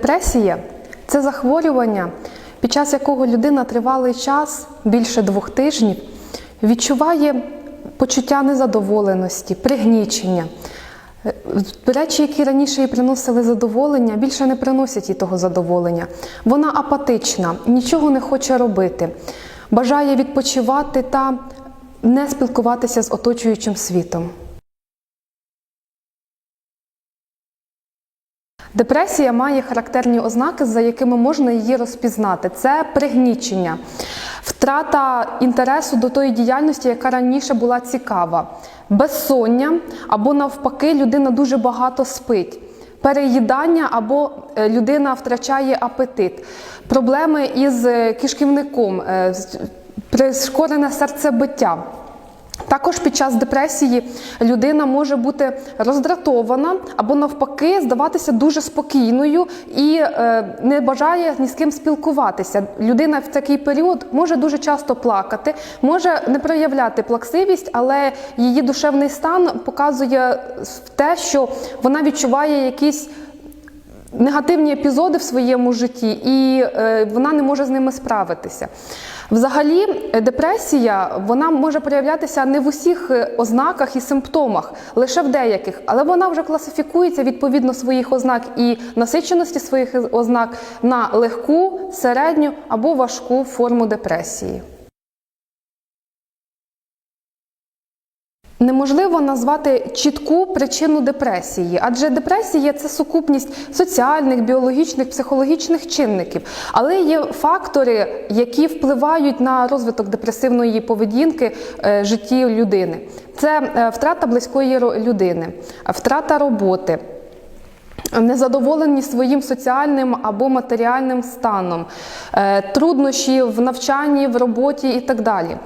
Депресія це захворювання, під час якого людина тривалий час, більше двох тижнів, відчуває почуття незадоволеності, пригнічення. Е, Речі, які раніше їй приносили задоволення, більше не приносять їй того задоволення. Вона апатична, нічого не хоче робити, бажає відпочивати та не спілкуватися з оточуючим світом. Депресія має характерні ознаки, за якими можна її розпізнати. Це пригнічення, втрата інтересу до тої діяльності, яка раніше була цікава, безсоння або навпаки, людина дуже багато спить. Переїдання або е, людина втрачає апетит, проблеми із е, кишківником, е, прискорене серцебиття. Також під час депресії людина може бути роздратована або навпаки здаватися дуже спокійною і е, не бажає ні з ким спілкуватися. Людина в такий період може дуже часто плакати, може не проявляти плаксивість, але її душевний стан показує те, що вона відчуває якісь негативні епізоди в своєму житті, і е, вона не може з ними справитися. Взагалі, е, депресія вона може проявлятися не в усіх е, ознаках і симптомах, лише в деяких, але вона вже класифікується відповідно своїх ознак і насиченості своїх ознак на легку, середню або важку форму депресії. Неможливо назвати чітку причину депресії, адже депресія це сукупність соціальних, біологічних, психологічних чинників. Але є фактори, які впливають на розвиток депресивної поведінки е, житті людини. Це е, втрата близької людини, втрата роботи. Незадоволені своїм соціальним або матеріальним станом, е, труднощі в навчанні, в роботі і так далі.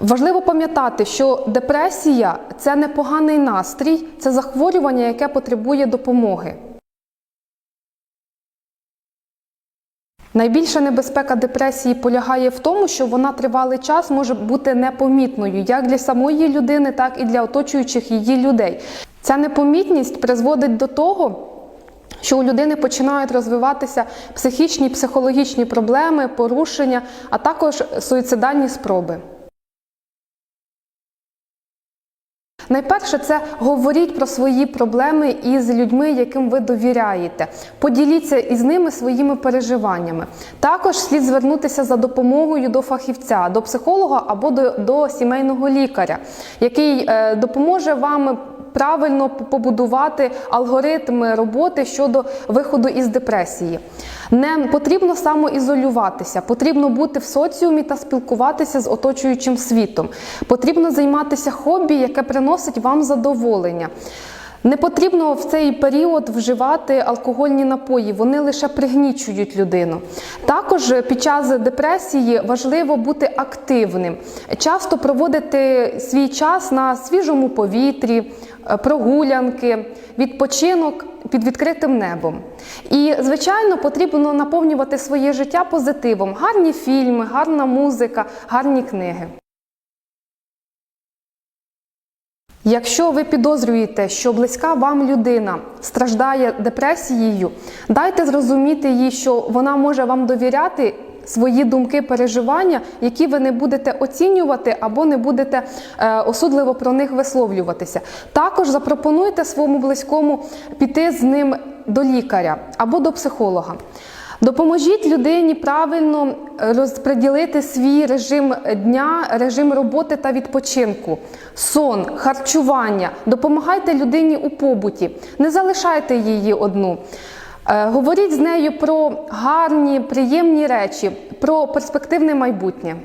Важливо пам'ятати, що депресія це не поганий настрій, це захворювання, яке потребує допомоги. Найбільша небезпека депресії полягає в тому, що вона тривалий час може бути непомітною як для самої людини, так і для оточуючих її людей. Ця непомітність призводить до того, що у людини починають розвиватися психічні, психологічні проблеми, порушення, а також суїцидальні спроби. Найперше, це говоріть про свої проблеми із людьми, яким ви довіряєте. Поділіться із ними своїми переживаннями. Також слід звернутися за допомогою до фахівця, до психолога або до, до сімейного лікаря, який е, допоможе вам правильно побудувати алгоритми роботи щодо виходу із депресії. Не потрібно самоізолюватися, потрібно бути в соціумі та спілкуватися з оточуючим світом. Потрібно займатися хобі, яке приносить вам задоволення. Не потрібно в цей період вживати алкогольні напої, вони лише пригнічують людину. Також під час депресії важливо бути активним, часто проводити свій час на свіжому повітрі, е, прогулянки, відпочинок під відкритим небом. І, звичайно, потрібно наповнювати своє життя позитивом: гарні фільми, гарна музика, гарні книги. Якщо ви підозрюєте, що близька вам людина страждає депресією, дайте зрозуміти їй, що вона може вам довіряти свої думки, переживання, які ви не будете оцінювати або не будете е, осудливо про них висловлюватися. Також запропонуйте своєму близькому піти з ним до лікаря або до психолога. Допоможіть людині правильно розподілити свій режим дня, режим роботи та відпочинку, сон, харчування. Допомагайте людині у побуті, не залишайте її одну. Е, Говоріть з нею про гарні, приємні речі, про перспективне майбутнє.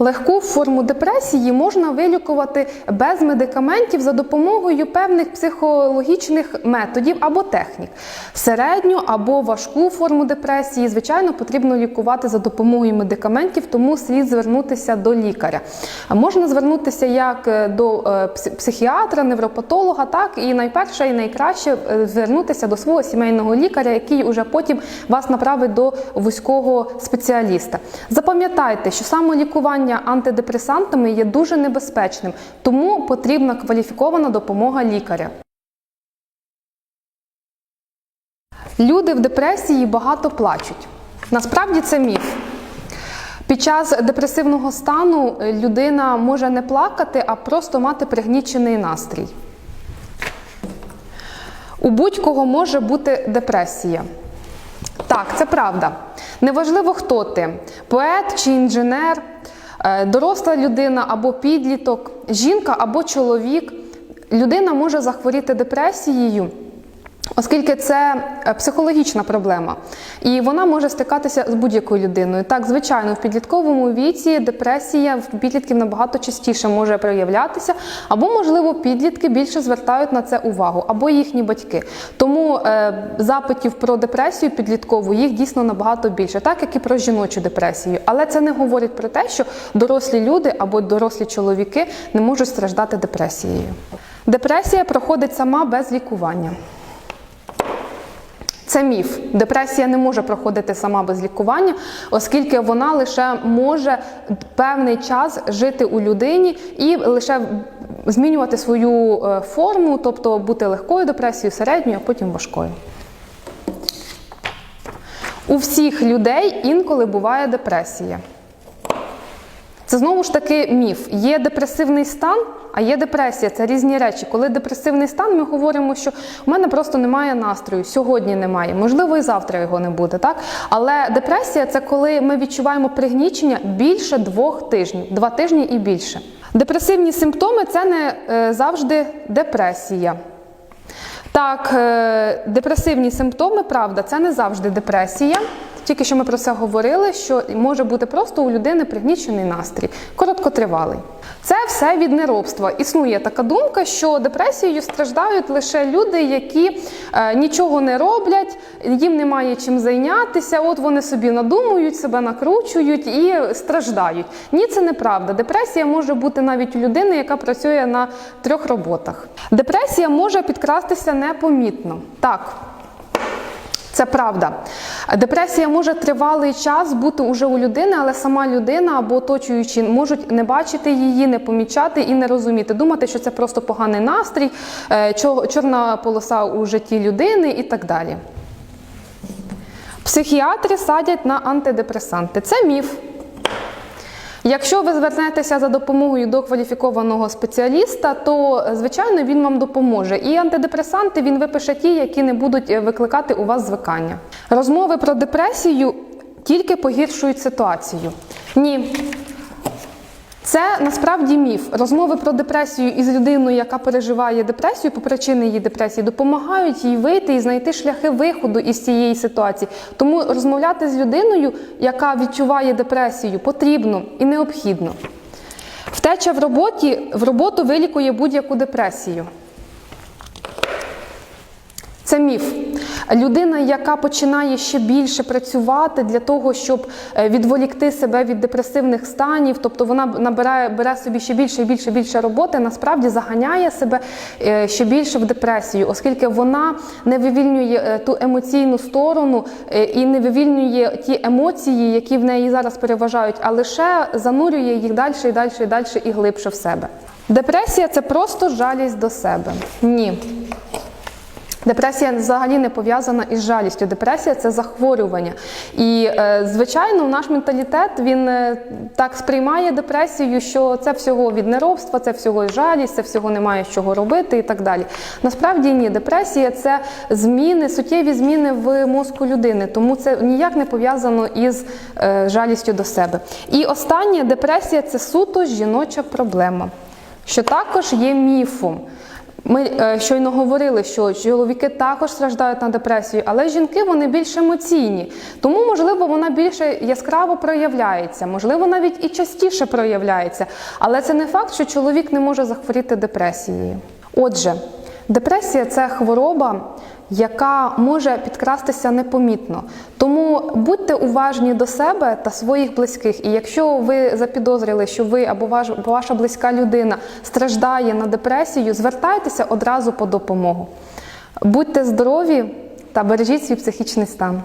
Легку форму депресії можна вилікувати без медикаментів за допомогою певних психологічних методів або технік. Середню або важку форму депресії, звичайно, потрібно лікувати за допомогою медикаментів, тому слід звернутися до лікаря. Можна звернутися як е, до е, психіатра, невропатолога, так і найперше і найкраще е, звернутися до свого сімейного лікаря, який уже потім вас направить до вузького спеціаліста. Запам'ятайте, що самолікування антидепресантами є дуже небезпечним, тому потрібна кваліфікована допомога лікаря. Люди в депресії багато плачуть. Насправді це міф. Під час депресивного стану людина може не плакати, а просто мати пригнічений настрій. У будь-кого може бути депресія. Так, це правда. Неважливо, хто ти поет чи інженер, е, доросла людина або підліток, жінка або чоловік. Людина може захворіти депресією. Оскільки це е, психологічна проблема, і вона може стикатися з будь-якою людиною. Так, звичайно, в підлітковому віці депресія в підлітків набагато частіше може проявлятися, або, можливо, підлітки більше звертають на це увагу, або їхні батьки. Тому е, запитів про депресію підліткову їх дійсно набагато більше, так як і про жіночу депресію. Але це не говорить про те, що дорослі люди або дорослі чоловіки не можуть страждати депресією. Депресія проходить сама без лікування. Це міф. Депресія не може проходити сама без лікування, оскільки вона лише може певний час жити у людині і лише змінювати свою е, форму, тобто бути легкою депресією, середньою, а потім важкою. У всіх людей інколи буває депресія. Це знову ж таки міф. Є депресивний стан, а є депресія. Це різні речі. Коли депресивний стан, ми говоримо, що в мене просто немає настрою, сьогодні немає, можливо, і завтра його не буде. Так? Але депресія це коли ми відчуваємо пригнічення більше двох тижнів, два тижні і більше. Депресивні симптоми це не е, завжди депресія. Так, е, депресивні симптоми, правда, це не завжди депресія. Тільки що ми про це говорили, що може бути просто у людини пригнічений настрій, короткотривалий. Це все від неробства. Існує така думка, що депресією страждають лише люди, які е, нічого не роблять, їм немає чим зайнятися. От вони собі надумують, себе накручують і страждають. Ні, це неправда. Депресія може бути навіть у людини, яка працює на трьох роботах. Депресія може підкрастися непомітно. Так. Це правда. Депресія може тривалий час бути уже у людини, але сама людина або оточуючі можуть не бачити її, не помічати і не розуміти, думати, що це просто поганий настрій, е, чорна полоса у житті людини і так далі. Психіатри садять на антидепресанти. Це міф. Якщо ви звернетеся за допомогою до кваліфікованого спеціаліста, то звичайно він вам допоможе. І антидепресанти він випише ті, які не будуть викликати у вас звикання. Розмови про депресію тільки погіршують ситуацію. Ні. Це насправді міф. Розмови про депресію із людиною, яка переживає депресію, по причини її депресії, допомагають їй вийти і знайти шляхи виходу із цієї ситуації. Тому розмовляти з людиною, яка відчуває депресію, потрібно і необхідно. Втеча в роботі в роботу вилікує будь-яку депресію. Це міф. Людина, яка починає ще більше працювати для того, щоб відволікти себе від депресивних станів, тобто вона набирає бере собі ще більше і більше більше роботи, насправді заганяє себе ще більше в депресію, оскільки вона не вивільнює ту емоційну сторону і не вивільнює ті емоції, які в неї зараз переважають, а лише занурює їх далі і далі і далі і глибше в себе. Депресія це просто жалість до себе. Ні. Депресія взагалі не пов'язана із жалістю. Депресія це захворювання. І, е, звичайно, наш менталітет він е, так сприймає депресію, що це всього від неробства, це всього жалість, це всього немає з чого робити і так далі. Насправді ні, депресія це зміни, суттєві зміни в мозку людини, тому це ніяк не пов'язано із е, жалістю до себе. І останнє депресія це суто жіноча проблема, що також є міфом. Ми е, щойно говорили, що чоловіки також страждають на депресію, але жінки вони більш емоційні, тому, можливо, вона більше яскраво проявляється, можливо, навіть і частіше проявляється. Але це не факт, що чоловік не може захворіти депресією. Отже, депресія це хвороба, яка може підкрастися непомітно. Тому будьте уважні до себе та своїх близьких. І якщо ви запідозрили, що ви або ваш, ваша близька людина страждає на депресію, звертайтеся одразу по допомогу. Будьте здорові та бережіть свій психічний стан.